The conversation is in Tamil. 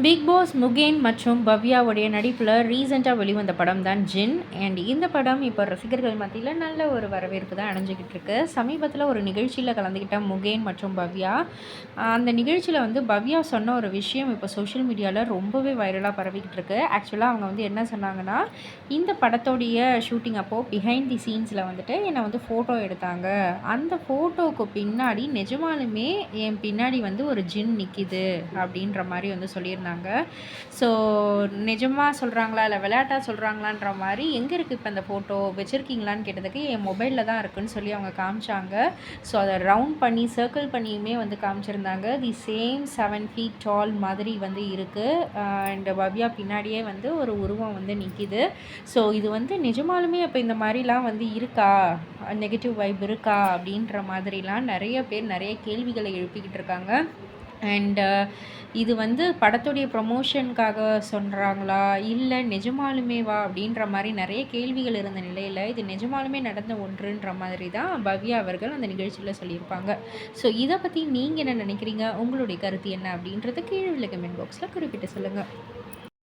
பிக் பாஸ் முகேன் மற்றும் பவ்யாவுடைய நடிப்பில் ரீசெண்டாக வெளிவந்த படம் தான் ஜின் அண்ட் இந்த படம் இப்போ ரசிகர்கள் மத்தியில் நல்ல ஒரு வரவேற்பு தான் அடைஞ்சிக்கிட்டு இருக்கு. சமீபத்தில் ஒரு நிகழ்ச்சியில் கலந்துக்கிட்ட முகேன் மற்றும் பவ்யா. அந்த நிகழ்ச்சியில் வந்து பவ்யா சொன்ன ஒரு விஷயம் இப்போ சோஷியல் மீடியாவில் ரொம்பவே வைரலாக பரவிக்கிட்டு இருக்கு. ஆக்சுவலாக அவங்க வந்து என்ன சொன்னாங்கன்னா இந்த படத்தோடைய ஷூட்டிங் அப்போது பிஹைண்ட் தி சீன்ஸில் வந்துட்டு என்னை வந்து ஃபோட்டோ எடுத்தாங்க. அந்த ஃபோட்டோவுக்கு பின்னாடி நிஜமாலுமே என் பின்னாடி வந்து ஒரு ஜின் நிற்கிது அப்படின்ற மாதிரி வந்து சொல்லியிருந்தாங்க. இருந்தாங்க. ஸோ நிஜமாக சொல்கிறாங்களா இல்லை விளையாட்டாக சொல்கிறாங்களான்ற மாதிரி எங்கே இருக்குது இப்போ இந்த ஃபோட்டோ வச்சுருக்கீங்களான்னு கேட்டதுக்கு என் மொபைலில் தான் இருக்குன்னு சொல்லி அவங்க காமிச்சாங்க. ஸோ அதை ரவுண்ட் பண்ணி சர்க்கிள் பண்ணியுமே வந்து காமிச்சிருந்தாங்க. The same seven feet tall மாதிரி வந்து இருக்குது அண்ட் பவ்யா பின்னாடியே வந்து ஒரு உருவம் வந்து நிற்கிது ஸோ இது வந்து நிஜமாலுமே இப்போ இந்த மாதிரிலாம் வந்து இருக்கா? நெகட்டிவ் வைப் இருக்கா? அப்படின்ற மாதிரிலாம் நிறைய பேர் நிறைய கேள்விகளை எழுப்பிக்கிட்டு இருக்காங்க. அண்டு uh, இது வந்து படத்துடைய ப்ரொமோஷனுக்காக சொல்கிறாங்களா இல்லை நிஜமாலுமே வா அப்படின்ற மாதிரி நிறைய கேள்விகள் இருந்த நிலையில் இது நிஜமாலுமே நடந்த ஒன்றுன்ற மாதிரி தான் பவ்யா அவர்கள் அந்த நிகழ்ச்சியில் சொல்லியிருப்பாங்க. ஸோ இதை பற்றி நீங்கள் என்ன நினைக்கிறீங்க? உங்களுடைய கருத்து என்ன அப்படின்றத கீழே உள்ள கமெண்ட் பாக்ஸில் குறிப்பிட்டு சொல்லுங்கள்